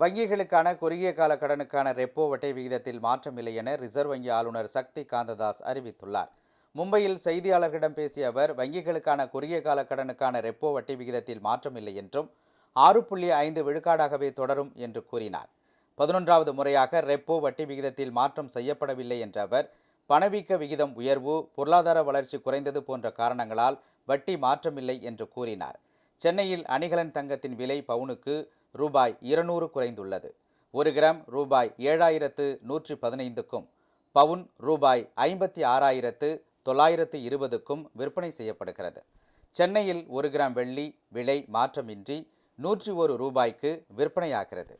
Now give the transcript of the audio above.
வங்கிகளுக்கான குறுகிய கால கடனுக்கான ரெப்போ வட்டை விகிதத்தில் மாற்றமில்லை என ரிசர்வ் வங்கி ஆளுநர் சக்தி காந்ததாஸ் அறிவித்துள்ளார். மும்பையில் செய்தியாளர்களிடம் பேசிய அவர் வங்கிகளுக்கான குறுகிய கால கடனுக்கான ரெப்போ வட்டி விகிதத்தில் மாற்றமில்லை என்றும் ஆறு புள்ளி ஐந்து விழுக்காடாகவே தொடரும் என்று கூறினார். பதினொன்றாவது முறையாக ரெப்போ வட்டி விகிதத்தில் மாற்றம் செய்யப்படவில்லை என்ற அவர் பணவீக்க விகிதம் உயர்வு பொருளாதார வளர்ச்சி குறைந்தது போன்ற காரணங்களால் வட்டி மாற்றமில்லை என்று கூறினார். சென்னையில் அணிகலன் தங்கத்தின் விலை பவுனுக்கு ரூபாய் இருநூறு குறைந்துள்ளது. ஒரு கிராம் ரூபாய் ஏழாயிரத்து நூற்றி பதினைந்துக்கும் பவுன் ரூபாய் ஐம்பத்தி ஆறாயிரத்து தொள்ளாயிரத்து இருபதுக்கும் விற்பனை செய்யப்படுகிறது. சென்னையில் ஒரு கிராம் வெள்ளி விலை மாற்றமின்றி நூற்றி ஒரு ரூபாய்க்கு விற்பனையாகிறது.